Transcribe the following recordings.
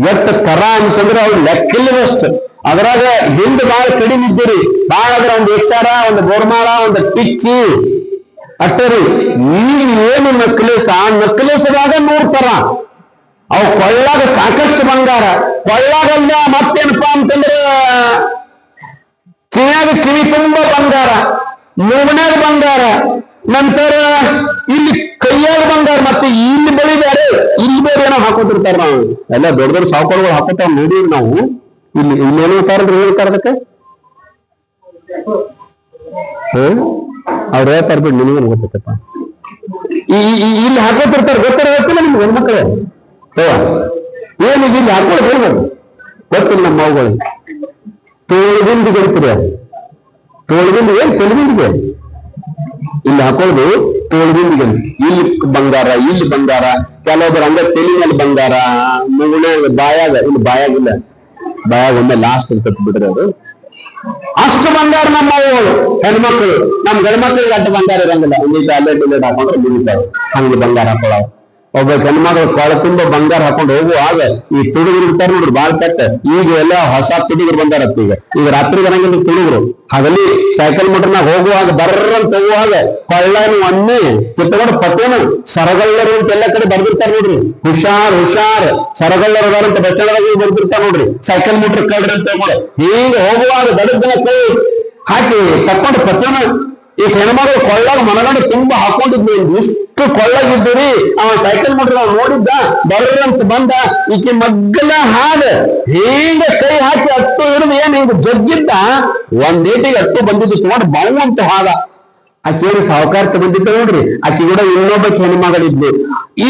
ಎಷ್ಟ ತರ ಅಂತಂದ್ರೆ ಅವ್ರು ಲೆಕ್ಕಿಲ್ಲದಷ್ಟು ಅದ್ರಾಗ ಹಿಂದ್ ಬಾಳ ಕಡಿಮೆ ಇದ್ದೀರಿ. ಬಾಳ ಅದ್ರ ಒಂದು ಎಕ್ಸಾರ, ಒಂದು ಗೋರ್ಮಾಳ, ಒಂದು ಟಿಕ್ಕಿ ಅಟ್ಟರಿ. ನೀವು ಏನು ನಕ್ಲೇಸ್ ಆ ನಕ್ಲೇಸದಾಗ ನೂರ್ ತರ ಅವು ಕೊಳ್ಳಾಗ ಸಾಕಷ್ಟು ಬಂಗಾರ. ಕೊಳ್ಳಾಗಲ್ಲ ಮತ್ತೇನಪ್ಪಾ ಅಂತಂದ್ರೆ, ಕಿವಿಯಾಗ ಕಿವಿ ತುಂಬ ಬಂಗಾರ. ಮೂಗನ್ಯಾಗ ಬಂಗಾರ. ನಂತರ ಇಲ್ಲಿ ಕೈಯಾಗ ಬಂಗಾರ ಮತ್ತೆ ಇಲ್ಲಿ ಬಳಿ ಬೇರೆ ಇಲ್ಲಿ ಬೇರೆ ಏನೋ ಹಾಕೋತಿರ್ತಾರ ನಾವು. ಎಲ್ಲ ದೊಡ್ಡ ದೊಡ್ಡ ಸಾವುಕಾರಗಳು ಹಾಕೋತಾವ್ ನೋಡಿವಿ ನಾವು. ಇಲ್ಲಿ ಇಲ್ಲಿ ಕಾರಣ ಹೇಳ್ತಾರ ಅದಕ್ಕೆ? ಅವ್ರು ಹೇಳ್ತಾರ ಬಿಟ್ಟು ನಿನಗೇನು ಗೊತ್ತಪ್ಪ ಇಲ್ಲಿ ಹಾಕೋತಿರ್ತಾರ ಗೊತ್ತಾರ ಗೊತ್ತಿಲ್ಲ ನಿಮ್ಗೆ ಹೆಣ್ಮಕ್ಳು ಹೋ? ಏನಿದೆ ಇಲ್ಲಿ ಹಾಕೋದು ಹೇಳ್ಬೋದು ಗೊತ್ತಿಲ್ಲ ನಮ್ಮ ಅವುಗಳಿಗೆ ತೋಳ್ಗುಂದಿ ಗೊತ್ತಿದೆ ತೋಳ್ಗುಂದಿ ಏನ್ ತೆಲುಗುಂದಿಗೆ ಇಲ್ಲಿ ಹಾಕೊಳ್ಳೋದು ತೋಳ್ಗುಂದಿಗೆ ಇಲ್ಲಿ ಬಂಗಾರ ಇಲ್ಲಿ ಬಂಗಾರ. ಕೆಲವೊಬ್ರು ಹಂಗ ತೆಲಿನಲ್ಲಿ ಬಂಗಾರ ಮುಗುಣ ಬಾಯಾಗ, ಇಲ್ಲಿ ಬಾಯಾಗಿಲ್ಲ ಬಾಯಾಗ ಒಮ್ಮೆ ಲಾಸ್ಟ್ ಅಂತ ಬಿಡ್ರಿ ಅದು. ಅಷ್ಟು ಬಂಗಾರ ನಮ್ಮ ಹೆಣ್ಮಕ್ಳು. ನಮ್ ಗಂಡ್ಮಕ್ಳಿಗೆ ಅಷ್ಟು ಬಂಗಾರ ಇರಂಗಿಲ್ಲ. ಇಲ್ಲಿ ಅಲ್ಲೇ ಹಾಕೊಂಡ್ರೆ ಹಂಗೆ ಬಂಗಾರ ಹಾಕೊಳ್ಳೋ ಒಬ್ಬ ಹೆಣ್ಮಗಳು ಕೊಳ ಬಂಗಾರ ಹಾಕೊಂಡು ಹೋಗುವಾಗ ಈ ತುಡುಗರು ಇರ್ತಾರ ನೋಡ್ರಿ, ಬಾಳ್ ಕೆಟ್ಟ. ಈಗ ಎಲ್ಲ ಹೊಸ ತುಡುಗರು ಬಂದಾರತ್ತ ಈಗ. ಈಗ ರಾತ್ರಿ ಬರಂಗಿಲ್ಲ ತುಡುಗರು. ಹಗಲಿ ಸೈಕಲ್ ಮೋಟರ್ನಾಗ ಹೋಗುವಾಗ ಬರ್ರಂತ ಹೋಗುವಾಗ ಕೊಳ್ಳನು ಒಮ್ಮೆ ಕಿತ್ತಕೊಂಡು ಪತೇನು ಸರಗಳ್ಳರು ಅಂತ ಎಲ್ಲ ಕಡೆ ಬರ್ದಿರ್ತಾರ ನೋಡ್ರಿ. ಹುಷಾರ್ ಹುಷಾರ್, ಸರಗಳ್ಳರು ಅಂತ ಬಸ್ ಸ್ಟ್ಯಾಂಡ್ ಬರ್ದಿರ್ತಾರ ನೋಡ್ರಿ. ಸೈಕಲ್ ಮೋಟರ್ ಕಳ್ರಿ ಅಂತ ಹೀಗೆ. ಹೋಗುವಾಗ ಬಡದ ಕೈ ಹಾಕಿ, ತಕ್ಕೊಂಡು ಪಚನ ಈ ಹೆಣ್ಮಗಳು ಕೊಳ್ಳಾಗ ಮನಗಂಡು ತುಂಬಾ ಹಾಕೊಂಡಿದ್ವಿ ಇಷ್ಟು ಕೊಳ್ಳಾಗಿದ್ದೀರಿ, ಅವ ಸೈಕಲ್ ಮೋಟರ್ ನಾವು ನೋಡಿದ್ದ ಬರ್ರಂತ ಬಂದ. ಈಕೆ ಮಗ್ಗಲ ಹಾದ ಹೀಗೆ ಕೈ ಹಾಕಿ ಅಟ್ಟು ಹಿಡಿದು ಏನ್ ಹಿಂಗ ಜಗ್ಗಿದ್ದ? ಒಂದೇಟಿಗೆ ಅಟ್ಟು ಬಂದಿದ್ದು ತಗೊಂಡು ಬಾವು ಅಂತ ಹಾದ. ಆಕೆ ಏನು ಸಹಕಾರ ಬಂದಿದ್ದ ನೋಡ್ರಿ. ಆಕೆ ಕೂಡ ಇನ್ನೊಬ್ಬ ಹೆಣ್ಮಗಳಿದ್ಲು.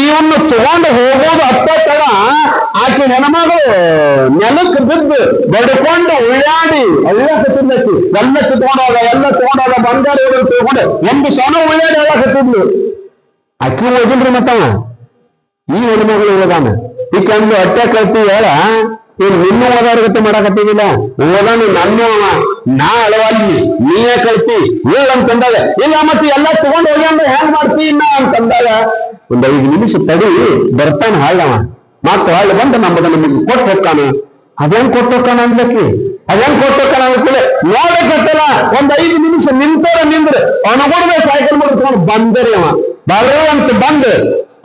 ಇವನ್ನು ತಗೊಂಡು ಹೋಗೋದು ಅತ್ತ ತಡ. ಆಕೆ ಹೆಣ್ಮಗಳು ನೆಲಕ್ಕೆ ಬಿದ್ದು ಬಡ್ಕೊಂಡು ಉಳ್ಳಾಡಿ ಎಲ್ಲ ಕತ್ತಿದ್ಲಕ್ಕಿ ಎಲ್ಲ ಕಿತ್ಕೊಂಡೋಗ ಎಲ್ಲ ತಗೊಂಡೋಗ ಬಂಗಾರ ಇವ್ರು ತಗೊಂಡು ಒಂದು ಸಣ್ಣ ಉಳ್ಳಾಡಿ ಎಲ್ಲ ಕತ್ತಿದ್ಲು ಅಕ್ಕಿ ಹೋಗಿಲ್ರಿ ಮತ್ತ ಈ ಹೆಣ್ಮಗಳು ಓದಾನ ಈ ಕಂಡು ಹೊಟ್ಟೆ ಕಳ್ತಿ ಹೇಳ ಇನ್ ನಿನ್ನೂ ಓದಾರ್ಗತೆ ಮಾಡಾಕತ್ತಿದಿಲ್ಲ ಓದಾನು ನನ್ನ ಅವ ನಾ ಅಳವಲ್ಲಿ ನೀಯೇ ಕಳ್ತಿ ಹೇಳ ಅಂತಂದಾಗ ಇಲ್ಲ ಮತ್ತೆ ಎಲ್ಲ ತಗೊಂಡ್ ಹೋಗ್ಯಾಂದ್ರೆ ಹೆಂಗ್ ಮಾಡ್ತಿ ಇನ್ನ ಅಂತಂದಾಗ ಒಂದ್ ಐದು ನಿಮಿಷ ತಡಿ ಬರ್ತಾನ ಹಾಳವ ಮತ್ತ ಅಲ್ಲಿ ಬಂದು ನಮ್ಮದ ನಮಗೆ ಕೊಟ್ಟು ಹೋಗ್ತಾನ ಅದೇನ್ ಕೊಟ್ಟು ಹೋಗ್ತಾನ ಅನ್ಬೇಕಿ ಅದೇನ್ ಕೊಟ್ಟು ಹೋಗ್ತಾನ ಅನ್ಕೊಳ್ಳಿ ನೋಡಕತ್ತಲ್ಲ ಒಂದ್ ಐದು ನಿಮಿಷ ನಿಂತಾರ ನಿಂದ್ರೆ. ಅವನಗೊಡದೆ ಸೈಕಲ್ ಮಾಡ್ಕೊಂಡು ಬಂದರಿ ಅವ. ಬರೋ ಅಂತ ಬಂದ್.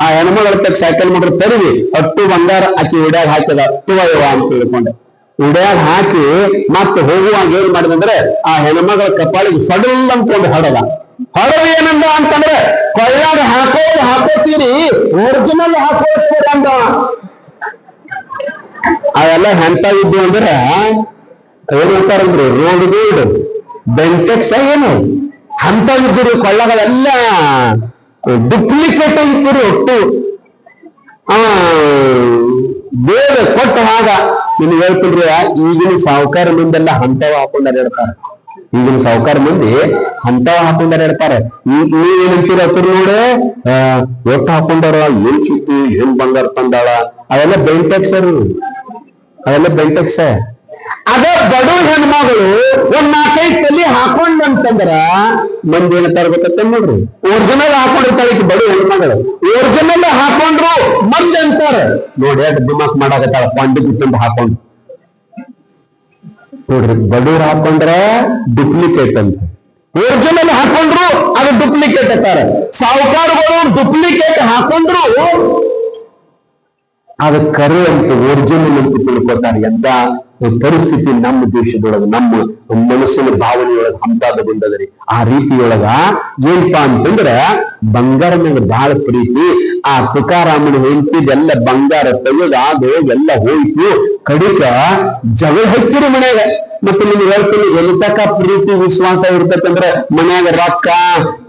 ಆ ಹೆಣ್ಮಗಳ ತಕ್ಕ ಸೈಕಲ್ ಮೋಟರ್ ತರಿವಿ. ಅಟ್ಟು ಬಂಗಾರ ಆಕಿ ಉಡ್ಯಾಗ ಹಾಕಿದ ತುವಯವ ಅಂತ ತಿಳ್ಕೊಂಡೆ. ಉಡ್ಯಾಗ ಹಾಕಿ ಮತ್ತೆ ಹೋಗುವಾಗ ಏನ್ ಮಾಡಿದಂದ್ರೆ ಆ ಹೆಣ್ಮಗಳ ಕಪಾಳಿಗೆ ಸಡಲ್ ಅಂತ ಒಂದು ಹಡದ. ಹಡದ ಏನಂದ ಅಂತಂದ್ರೆ ಕೊಳ್ಳಾಗ ಹಾಕೋದು ಹಾಕೋತೀರಿ ಒರಿಜಿನಲ್ ಹಾಕೋತೀರಿ ಅಂದ. ಅವೆಲ್ಲ ಇದ್ವು ಅಂದ್ರೆ ಏನ್ ಹೇಳ್ತಾರಂದ್ರಿ ರೋಡ್ ಗೋಲ್ಡ್ ಬೆಂಟೆಕ್ಸ್ ಏನು? ಹಂತ ಇದ್ದಿರಿ ಕೊಳ್ಳಗಳೆಲ್ಲ ಡುಪ್ಲಿಕೇಟ್ ಆಗಿದ್ದರು ಒಟ್ಟು. ಆ ಬೇಗ ಕೊಟ್ಟ ಹಾಗ ನಿಮ್ಗೆ ಹೇಳ್ತಿದ್ರೆ ಈಗಿನ ಸಾವುಕಾರ ಮುಂದೆಲ್ಲ ಹಂತವ ಹಾಕೊಂಡಾರ ಹೇಳ್ತಾರೆ. ಈಗಿನ ಸಾವುಕಾರ ಮಂದಿ ಹಂತವ ಹಾಕೊಂಡಾರ ಹೇಳ್ತಾರೆ. ಈಗ ನೀವ್ ಏನಂತೀರ ಹತ್ರ ಆ, ಒಟ್ಟು ಹಾಕೊಂಡಾರ ಏನ್ ಸಿಕ್ತು ಏನ್ ಬಂಗಾರ ತಂದಾಳ ಅವೆಲ್ಲ ಬೆಂಟೆಕ್ಸ್ ಅವೆಲ್ಲ ಬೆಂಟೆಕ್ಸ್ ಅದೇ ಬಡು ಹೆಣ್ಮಗಳು ಒಂದ್ ನಾಲ್ಕೈದು ತಲೆ ಹಾಕೊಂಡಂತಂದ್ರ ಮಂದಿ ಏನಂತಾರ ಗೊತ್ತ ನೋಡ್ರಿ. ಒರಿಜಿನಲ್ ಹಾಕೊಂಡಿರ್ತಾರೆ ಬಡ ಹೆಣ್ಮಗಳು. ಒರಿಜಿನಲ್ ಹಾಕೊಂಡ್ರು ಮಂದಿ ಅಂತಾರ. ನೋಡಿ ಅದ್ ದಿಮಾಕ್ ಮಾಡಾಕತ್ತಾಳ ಪಾಂಡಿ ಬಿತ್ತಂತ ಹಾಕೊಂಡು. ನೋಡ್ರಿ ಬಡವ್ರು ಹಾಕೊಂಡ್ರ ಡುಪ್ಲಿಕೇಟ್ ಅಂತ. ಒರಿಜಿನಲ್ ಹಾಕೊಂಡ್ರು ಅದು ಡುಪ್ಲಿಕೇಟ್ ಅಂತಾರೆ. ಸಾಹುಕಾರಗಳು ಡುಪ್ಲಿಕೇಟ್ ಹಾಕೊಂಡ್ರು ಅದು ಕರೆ ಅಂತ ಒರಿಜಿನಲ್ ಅಂತ ತಿಳ್ಕೊತಾರೆ ಎಂತ? ಪರಿಸ್ಥಿತಿ ನಮ್ಮ ದೇಶದೊಳಗ, ನಮ್ಮ ಮನಸ್ಸಿನ ಭಾವನೆಯೊಳಗ ಹಂತಾದಗೊಂಡದ್ರಿ ಆ ರೀತಿಯೊಳಗ ಏನಪ್ಪಾ ಅಂತಂದ್ರ ಬಂಗಾರ ಮೇಲೆ ಬಹಳ ಪ್ರೀತಿ, ಆ ತುಕಾರಾಮನ ಹೆಂಡತಿದೆಲ್ಲ ಬಂಗಾರ ತೆಗೆದು ಅದು ಎಲ್ಲ ಹೋಯ್ತು ಕಡಿಕ ಜಗಳ ಹಚ್ಚಿರು ಮನ್ಯಾಗ. ಮತ್ತೆ ನಿಮ್ಗೆ ಹೇಳ್ತೀನಿ ಎಲ್ಲಿ ಪ್ರೀತಿ ವಿಶ್ವಾಸ ಇರ್ತೈತಂದ್ರೆ ಮನ್ಯಾಗ ರೊಕ್ಕ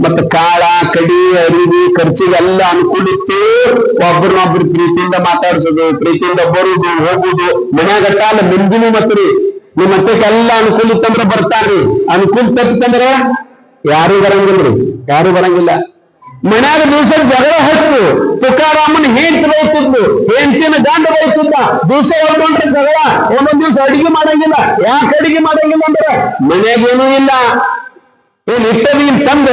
ಮತ್ತೆ ಕಾಳ, ಕಡಿ ಅರಿವಿ ಖರ್ಚಿಗೆಲ್ಲ ಅನುಕೂಲ ಇತ್ತು ಒಬ್ರನ್ನೊಬ್ರು ಪ್ರೀತಿಯಿಂದ ಮಾತಾಡ್ಸೋದು, ಪ್ರೀತಿಯಿಂದ ಬರುದು, ಹೋಗುದು, ಮನ್ಯಾಗ ಅಲ್ಲ ಮುಂದಿನ ಮತ್ರಿ ನಿಮ್ಮ ಎಲ್ಲ ಅನುಕೂಲ ಇತ್ತಂದ್ರ ಬರ್ತಾರ್ರಿ. ಅನುಕೂಲ ತಪ್ಪಿತ್ತಂದ್ರ ಯಾರು ಬರಂಗಿಲ್ರಿ ಯಾರು ಬರಂಗಿಲ್ಲ. ಮನ್ಯಾಗ ದಿವಸ ಜಗಳ ಹತ್ತು ತುಕಾರಾಮನ್ ಹೆಂಡತಿ ಬೈತಿದ್ಲು ಹೆಂಡತಿನ ಗಂಡ ಬೈತಿದ್ದ ದಿವಸ ಹೊಡ್ಕೊಂಡ್ರೆ ಜಗಳ, ಒಂದೊಂದ್ ದಿವಸ ಅಡಿಗೆ ಮಾಡಂಗಿಲ್ಲ. ಯಾಕೆ ಅಡಿಗೆ ಮಾಡಂಗಿಲ್ಲ ಅಂದ್ರೆ ಮನ್ಯಾಗ ಏನೂ ಇಲ್ಲ. ಏನ್ ಇಟ್ಟದೀನ್ ತಂದ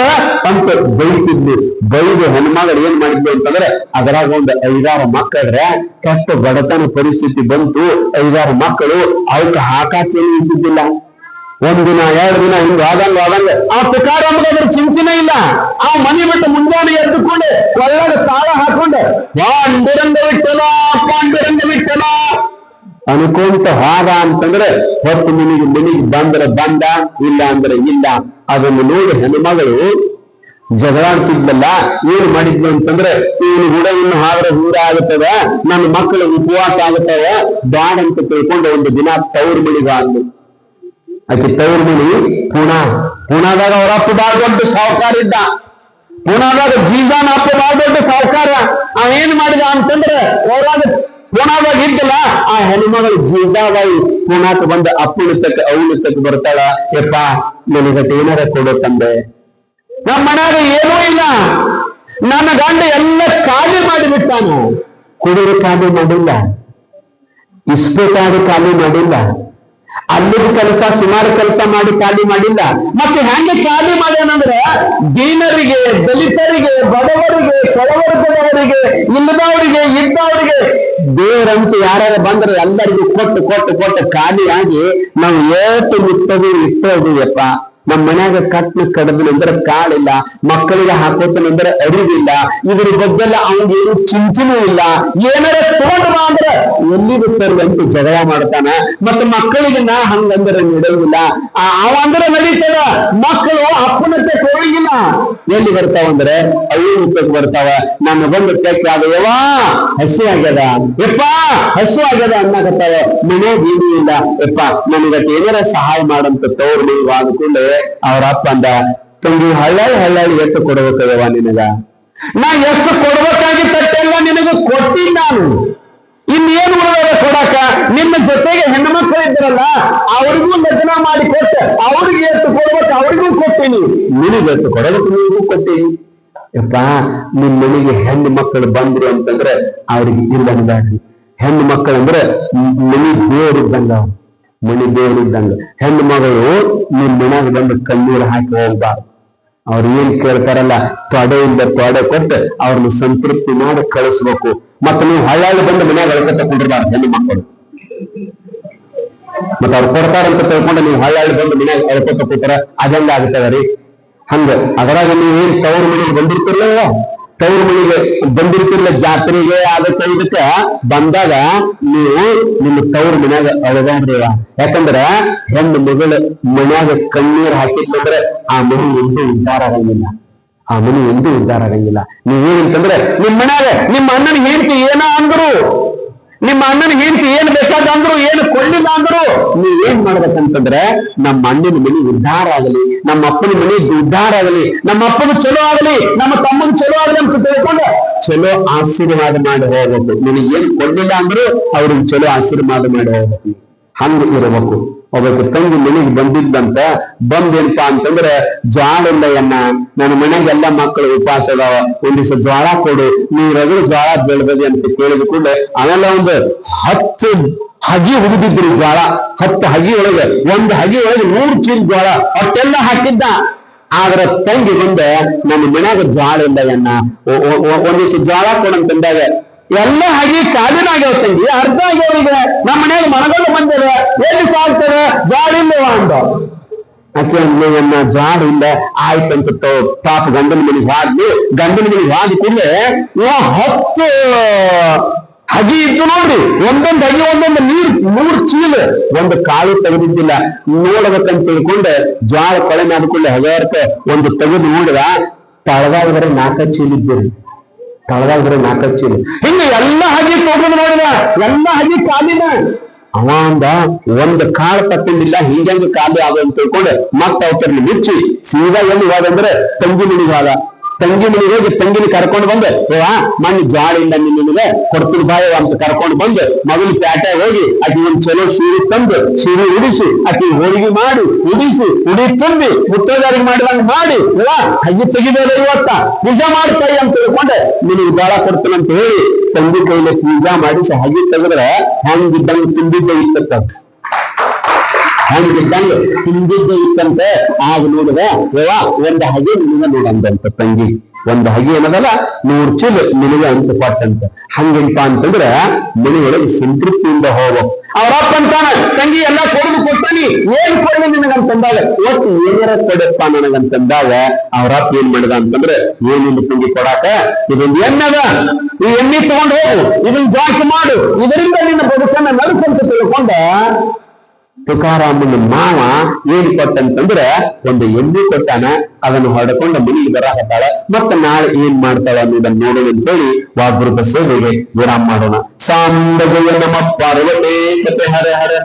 ಅಂತ ಬೈತಿದ್ಲು ಬೈದು ಹೆಣ್ಮಗಳು ಏನ್ ಮಾಡಿದ್ವಿ ಅಂತಂದ್ರೆ ಅದರಾಗ ಒಂದು ಐದಾರು ಮಕ್ಕಳ್ರೆ ಕೆಟ್ಟ ಬಡತನ ಪರಿಸ್ಥಿತಿ ಬಂತು. ಐದಾರು ಮಕ್ಕಳು ಅವಕ್ಕೆ ಹಾಕಾಚೇನು ಇದ್ದಿದ್ದಿಲ್ಲ. ಒಂದ್ ದಿನ ಎರಡು ದಿನ ಹಿಂಗ್ ಆದಂಗ ಆದಂಗ ಆ ತುಕಾರ ಅದ್ರ ಚಿಂತಿನೇ ಇಲ್ಲ. ಆ ಮನೆ ಬಿಟ್ಟು ಮುಂಜಾನೆ ಎದ್ದುಕೊಂಡು ಒಳಗ ತಾಳ ಹಾಕೊಂಡು ಪಾಂಡುರಂಗ ಬಿಟ್ಟಲ ಪಾಂಡುರಂಗ ಬಿಟ್ಟಲ ಅನ್ಕೊಂತ ಹಾದ ಅಂತಂದ್ರೆ, ಹೊತ್ತು ಮನಿಗೆ ಮನಿಗೆ ಬಂದ್ರೆ ಬಂದ, ಇಲ್ಲ ಅಂದ್ರೆ ಇಲ್ಲ. ಅದನ್ನು ನೋಡಿ ಹೆಣ್ಮಗಳು ಜಗಳಾಡ್ತಿದ್ಲಲ್ಲ ಏನ್ ಮಾಡಿದ್ಲು? ಅಂತಂದ್ರೆ ಇವನು ಹುಡ ಇನ್ನು ಹಾದ್ರೆ ಹೂರ ಆಗುತ್ತದ ನನ್ನ ಮಕ್ಕಳು ಉಪವಾಸ ಆಗುತ್ತವ ಬ್ಯಾಡ್ ಅಂತ ತಿಳ್ಕೊಂಡು ಒಂದು ದಿನ ತವ್ರ ಮನಿಗ ಅಂದ್ಲು ಆಕೆ ತವ್ರ ಮನಿ ಪುಣಾ. ಪುಣಾದಾಗ ಅವರ ಅಪ್ಪ ಬಾಳ ದೊಡ್ಡ ಸಾಹುಕಾರ ಇದ್ದ. ಪುಣಾದಾಗ ಜೀಜಾನ ಅಪ್ಪ ಬಾಳ ದೊಡ್ಡ ಸಾಹುಕಾರ ಅವ ಏನ್ ಮಾಡಿದ ಅಂತಂದ್ರೆ ಅವರಾಗ ಪುಣಾದಾಗ ಇದ್ದಲ್ಲ, ಆ ಹೆಣ್ಮಗಳು ಜೀಜಾಬಾಯಿ ಪುಣಾಕ್ ಬಂದ ಅಪ್ಪನ ತಕ್ಕ ಅವನ ಬರ್ತಾಳ. ಯಪ್ಪ ನನಗ ಏನಾರ ಕೊಡು ತಂದೆ. ನಮ್ಮ ಮನ್ಯಾಗ ಏನೂ ಇಲ್ಲ. ನನ್ನ ಗಂಡ ಎಲ್ಲ ಖಾಲಿ ಮಾಡಿಬಿಟ್ಟಾನು ಕುಡಿದು ಖಾಲಿ ಮಾಡಿಲ್ಲ. ಇಸ್ಪೇಟಾಡಿ ಖಾಲಿ ಮಾಡಿಲ್ಲ. ಅಲ್ಲಿದ ಕೆಲಸ, ಸುಮಾರು ಕೆಲಸ ಮಾಡಿ ಖಾಲಿ ಮಾಡಿಲ್ಲ. ಮತ್ತೆ ಹೆಂಗೆ ಖಾಲಿ ಮಾಡ್ಯಾನಂದ್ರೆ ದೀನರಿಗೆ, ದಲಿತರಿಗೆ, ಬಡವರಿಗೆ ಕೆಳವರ್ಗದವರಿಗೆ ಇಲ್ಲದವರಿಗೆ, ಇದ್ದವರಿಗೆ. ದೇವರಂತೂ ಯಾರು ಬಂದ್ರೆ ಎಲ್ಲರಿಗೂ ಕೊಟ್ಟು ಕೊಟ್ಟು ಕೊಟ್ಟು ಖಾಲಿಯಾಗಿ ನಾವು ಏಟು ನಿತ್ತದು ಇಟ್ಟೋದಿಯಪ್ಪ ನಮ್ಮ ಮನ್ಯಾಗ ಕಟ್ನ ಕಡದನಂದ್ರೆ ಕಾಳಿಲ್ಲ ಮಕ್ಕಳಿಗೆ ಹಾಕೋತನಂದ್ರೆ ಅರಿವಿಲ್ಲ, ಇದ್ರ ಬಗ್ಗೆಲ್ಲ ಅವನಿಗೇನು ಚಿಂತನೂ ಇಲ್ಲ. ಏನಾರ ತೋಟವ ಅಂದ್ರ ಅಂದ್ರೆ ಎಲ್ಲಿ ಬಿಡ್ತಾರೆ ಅಂತ ಜಗಳ ಮಾಡ್ತಾನ. ಮತ್ತೆ ಮಕ್ಕಳಿಗೆ ನಾ ಹಂಗಂದ್ರೆ ನಡೆಯುವುದಿಲ್ಲ ಅವ ನಡೀತದ. ಮಕ್ಕಳು ಅಪ್ಪನತ್ತೆ ಹೋಗಿಲ್ಲ ಎಲ್ಲಿ ಬರ್ತಾವ ಅಂದ್ರೆ ಅವು ಮುಖಕ್ಕೆ ಬರ್ತಾವ. ನನ್ನ ಬಂದು ಯವ್ವ ಹಸು ಆಗ್ಯದ. ಯಪ್ಪ, ಹಸು ಆಗ್ಯದ ಅನ್ನಕತ್ತಾವ. ಮನೆ ಬೀದಿ ಇಲ್ಲ. ಯಪ್ಪ ನನಗಟ್ ಏನಾರ ಸಹಾಯ ಮಾಡಂತ ತೋರ್ ನೀವು ಆದ್ಕೊಂಡು ಅವ್ರ ಅಪ್ಪ ಅಂದ, ತಂಗಿ ಹಳ್ಳಾಳಿ ಹಳ್ಳಾಳಿ ಎಷ್ಟು ಕೊಡ್ಬೇಕಯ್ಯವ ನಿನಗ? ನಾ ಎಷ್ಟು ಕೊಡ್ಬೇಕಾಗಿ ತಟ್ಟೆಲ್ಲ ನಿನಗೆ ಕೊಟ್ಟಿಲ್ಲ ನಾನು. ಇನ್ನೇನು ಉಳಿದಾರೆ ಕೊಡಾಕ ನಿಮ್ಮ ಜೊತೆಗೆ ಹೆಣ್ಮಕ್ಳು ಇದ್ರಲ್ಲ, ಅವ್ರಿಗೂ ಲಗ್ನ ಮಾಡಿ ಕೊಟ್ಟೆ, ಅವ್ರಿಗೆ ಎಷ್ಟು ಕೊಡ್ಬೇಕು ಅವ್ರಿಗೂ ಕೊಟ್ಟೀನಿ. ನಿನಗೆ ಎಷ್ಟು ಕೊಡಬೇಕು ನಿನಗೂ ಕೊಟ್ಟೀನಿ. ಯಪ್ಪ ನಿಮ್ ಮನೆಗೆ ಹೆಣ್ಣು ಮಕ್ಕಳು ಬಂದ್ರು ಅಂತಂದ್ರೆ ಅವ್ರಿಗೆ ಇಲ್ಲ ಬೇಡ್ರಿ ಹೆಣ್ಣು ಮಕ್ಕಳು ಅಂದ್ರೆ ಮನಿ ದೇವರಿದ್ದಂಗ ಅವ್ರು. ಮನಿ ದೇವರಿದ್ದಂಗ ಹೆಣ್ಣು ಮಗಳು ನಿಮ್ ಮನ್ಯಾಗ ಬಂದು ಕಣ್ಣೀರು ಹಾಕಿ ಹೋಗ್ಬಾರ್ದು. ಅವ್ರು ಏನ್ ಕೇಳ್ತಾರಲ್ಲ, ತೊಡೆಯಿಂದ ತೊಡೆ ಕೊಟ್ಟು ಅವ್ರನ್ನ ಸಂತೃಪ್ತಿ ಮಾಡಿ ಕಳಿಸ್ಬೇಕು. ಮತ್ತೆ ನೀವು ಹಳ್ಳಾಗಿ ಬಂದು ಮನ್ಯಾಗ ಅಳ್ಕೊತ ಕುಂಡಿರ್ಬಾರ್ದು ಹೆಣ್ಣು ಮಕ್ಕಳು. ಮತ್ತೆ ಅವ್ರು ಕೊಡ್ತಾರಂತ ತಿಳ್ಕೊಂಡು ನೀವು ಹಳ್ಳಾಳಿ ಬಂದು ಮನ್ಯಾಗ ಅಳ್ಕೊತ ಕೂತಾರ ಅದೆಲ್ಲ ಆಗ್ತದ ರೀ? ಹಂಗ. ಅದರಾಗ ನೀವು ಏನ್ ತವರು ಮನೆಗೆ ಬಂದಿರ್ತಿರ್ಲಿಲ್ಲ ತವ್ರ ಮನೆಗೆ ಬಂದಿರ್ತಿರ್ಲ ಜಾತ್ರೆಗೆ, ಅದಕ್ಕೆ ಇದಕ್ಕ ಬಂದಾಗ ನೀವು ನಿಮ್ಮ ತವ್ರ ಮನ್ಯಾಗ ಅಳದಾಡ್ರಿ ಯಾಕಂದ್ರ ಹೆಣ್ಣು ಮಗಳ ಮನ್ಯಾಗ ಕಣ್ಣೀರ್ ಹಾಕಿತ್ತಂದ್ರೆ ಆ ಮನಿ ಎಂದೂ ಉದ್ಧಾರ ಆಗಂಗಿಲ್ಲ. ಆ ಮನಿ ಎಂದೂ ಉದ್ಧಾರ ಆಗಂಗಿಲ್ಲ. ನೀವೇನಂತಂದ್ರೆ ನಿಮ್ಮ ಮನ್ಯಾಗ ನಿಮ್ಮ ಅಣ್ಣನ ಹೇಳ್ತಿ ಏನ ಅಂದ್ರು ನಿಮ್ಮ ಅಣ್ಣನ ಹೆಂಡತಿ ಏನ್ ಬೇಕಾದ ಅಂದ್ರು ಏನು ಕೊಡ್ಲಿಲ್ಲ ಅಂದ್ರು ನೀವ್ ಏನ್ ಮಾಡ್ಬೇಕಂತಂದ್ರೆ ನಮ್ಮ ಅಣ್ಣನ ಮನೆ ಉದ್ಧಾರ ಆಗಲಿ, ನಮ್ಮ ಅಪ್ಪನ ಮನೆ ಉದ್ಧಾರ ಆಗಲಿ, ನಮ್ಮ ಅಪ್ಪನ ಚಲೋ ಆಗಲಿ, ನಮ್ಮ ತಮ್ಮನ ಚಲೋ ಆಗಲಿ ಅಂತ ತಿಳ್ಕೊಂಡು ಚಲೋ ಆಶೀರ್ವಾದ ಮಾಡಿ ಹೋಗ್ಬೇಕು. ನಿನಗೆ ಏನ್ ಕೊಡ್ಲಿಲ್ಲ ಅಂದ್ರು ಅವ್ರಿಗೆ ಚಲೋ ಆಶೀರ್ವಾದ ಮಾಡಿ ಹೋಗ್ಬೇಕು. ಹಂಗ ಇರಬೇಕು. ಒಬ್ಬಕ್ಕೆ ತಂಗಿ ಮನೆಗೆ ಬಂದಿದ್ದಂತ ಬಂದೇನಪ್ಪ ಅಂತಂದ್ರೆ ಎನ್ನ ನನ್ನ ಮನೆಗೆ ಎಲ್ಲ ಮಕ್ಕಳು ಉಪವಾಸ ಅದಾವ ಒಂದಿವ್ಸ ಜ್ವಾಳ ಕೊಡು ನೀವು ರಗಡು ಜ್ವಾಳ ಬೆಳೆದದೆ ಅಂತ ಕೇಳಿದ ಕೂಡಲೇ ಅವೆಲ್ಲ ಒಂದು ಹತ್ತು ಹಗಿ ಹುಗಿದಿದ್ರಿ ಜ್ವಾಳ, ಹತ್ತು ಹಗಿ ಒಳಗೆ, ಒಂದು ಹಗಿ ಒಳಗೆ ನೂರು ಚೀಲ ಜ್ವಾಳ, ಅಷ್ಟೆಲ್ಲ ಹಾಕಿದ್ದ. ಆದ್ರ ತಂಗಿ ಮುಂದೆ, ನನ್ನ ಮನ್ಯಾಗ ಜ್ವಾಳ ಇಲ್ಲ ಎನ್ನ ಒ- ಒ- ಒ- ಜ್ವಾಳ ಕೊಡಂತಂದಾಗ ಎಲ್ಲ ಹಾಗೆ ಕಾಲಿನ ಆಗ್ಯಾವ ತಂಗಿ ಅರ್ಧ ಆಗ್ಯಾವ ಈಗ ನಮ್ಮ ಮನ್ಯಾಗ ಮನಗಂಡು ಬಂದಿದೆ ಎಲ್ಲಿ ಸಾಕ್ತದೆ ಜ್ವಾಳ ಇಲ್ಲವ ಅಂದ ಆಕೆ ಅಂದ್ಲನ್ನ ಜಾಡ ಇಲ್ಲ ಆಯ್ತಂತ ತೊ- ಪಾಪ ಗಂಡನ ಮನೆಗೆ ಹಾದ್ಲು ಗಂಡನ ಮನೆಗೆ ಹಾದ ಕೂಡಲೇ ಇವ ಹತ್ತು ಹಗಿ ಇದ್ದು ನೋಡ್ರಿ ಒಂದೊಂದು ಹಗಿ ಒಂದೊಂದು ನೀರ್ ಮೂರ್ ಚೀಲ ಒಂದು ಕಾಳು ತೆಗೆದಿದ್ದಿಲ್ಲ ನೋಡ್ಬೇಕಂತ ತಿಳ್ಕೊಂಡೆ ಜ್ವಾಳ ಕೊಳೆ ಮಾಡ್ಕೊಳ್ಳಿ ಹಜಾರಕ್ಕೆ ಒಂದು ತೆಗೆದು ನೋಡಿದ ತಳದಾಗ ಬರೀ ನಾಲ್ಕ ಚೀಲ ಇದ್ದೀರಿ ತಳದಾಗ ಬರೀ ನಾಲ್ಕ ಚೀಲ ಹಿಂಗ ಎಲ್ಲ ಹಗಿ ತೊಗೊಂಡು ನೋಡಿದ ಎಲ್ಲ ಹಗಿ ಕಾಲಿನ ಅವ ಅಂದ ಒಂದ್ ಕಾಳು ತಕ್ಕೊಂಡಿಲ್ಲ ಹಿಂಗಂಗ ಖಾಲಿ ಆಗ ಅಂತ ತಿಳ್ಕೊಂಡು ಮತ್ತ ಅವತರ್ಲಿ ಮುಚ್ಚಿ ಸೀದಾ ಎಲ್ಲಿ ಹೋದಂದ್ರೆ ತಂಗಿ ಮನಿಗೆ ಹೋದ ತಂಗಿ ಮನೆಗೆ ಹೋಗಿ ತಂಗಿನ ಕರ್ಕೊಂಡು ಬಂದೆ. ಮಣ್ಣು ಜಾಳಿಂದ ನಿನಗೆ ಕೊಡ್ತೀನಿ ಬಾಯವ ಅಂತ ಕರ್ಕೊಂಡು ಬಂದು. ಮಗನ ಪ್ಯಾಟೆ ಹೋಗಿ ಆಕಿ ಒಂದು ಚಲೋ ಸೀರೆ ತಂದು ಸೀರೆ ಉಡಿಸಿ, ಆಕಿ ಹೋಳಿಗೆ ಮಾಡಿ ಉಡಿಸಿ, ಉಡಿ ತುಂಬಿ ಮುತ್ತೋದಾರಿ ಮಾಡಿದಂಗ ಮಾಡಿ ಏವಾ ಕೈ ತೆಗಿಬೇಡ ಇವತ್ತ, ಪೂಜೆ ಮಾಡ್ತಾಯಿ ಅಂತ ತಿಳ್ಕೊಂಡೆ. ನಿನಗೆ ಬಾಳ ಕೊಡ್ತೀನಿ ಅಂತ ಹೇಳಿ ತಂಗಿ ಕೈಲಿ ಪೂಜಾ ಮಾಡಿಸಿ ಹಗಿ ತೆಗೆದ್ರೆ ಹೆಂಗಿದ್ದಂಗೆ ತುಂಬಿದ್ದೆ ಇರ್ತಕ್ಕ ಹಂಗಿದ್ದಂಗ ಹಿಂದಿದ್ದ ಇತ್ತಂತೆ, ಆಗ ನೋಡಿದ ಯವ ಒಂದ್ ಹಗೆ ನಿನಗ ನೋಡಂದಂತ ತಂಗಿ. ಒಂದು ಹಗೆ ಏನದಲ್ಲ? ನೂರ್ ಚೀಲ ನಿನಗ ಅಂತ ಕೊಟ್ಟಂತ. ಹಂಗೇನಪ್ಪ ಅಂತಂದ್ರ, ಮನೆಯೊಳಗೆ ಸಂತೃಪ್ತಿಯಿಂದ ಹೋಗ. ಅವ್ರಪ್ಪ ಅಂತಾನ, ತಂಗಿ, ಎಲ್ಲ ಕೊಡುದು ಕೊಡ್ತಾನಿ. ಏನ್ ಕೊಡ್ಲಿ ನಿನಗಂತಂದಾಗ? ಒಟ್ಟು ಏನಾರ ಕೊಡಪ್ಪ ನನಗಂತಂದಾಗ ಅವ್ರಪ್ಪ ಏನ್ ಮಾಡಿದ ಅಂತಂದ್ರೆ ಏನಿಲ್ಲ ತಂಗಿ ಕೊಡಾಕ? ಇದೊಂದು ಎಣ್ಣದ. ಈ ಎಣ್ಣೆ ತಗೊಂಡು ಹೋಗು. ಇದನ್ನ ಜಾಸ್ತಿ ಮಾಡು. ಇದರಿಂದ ನಿನ್ನ ಬದುಕನ್ನ ನಡ್ಕೊಂತ ತಿಳ್ಕೊಂಡ ತುಕಾರಾಮನ ಮಾವ ಏನ್ ಕೊಟ್ಟಂತಂದ್ರ ಒಂದು ಎಣ್ಣೆ ಕೊಟ್ಟಾನ, ಅದನ್ನು ಹೊಡ್ಕೊಂಡು ಮನೆಗೆ ಬರಾಕತ್ತಾಳ. ಮತ್ತೆ ನಾಳೆ ಏನ್ ಮಾಡ್ತಾಳ ಅನ್ನೋದನ್ನ ನೋಡೋಣ ಅಂತೇಳಿ ವಾಗ್ರೂಪ ಸೇವೆಗೆ ವಿರಾಮ ಮಾಡೋಣ. ಸಾಂಬ ಜಯ ನಮ ಕತೆ ಹರ ಹರ.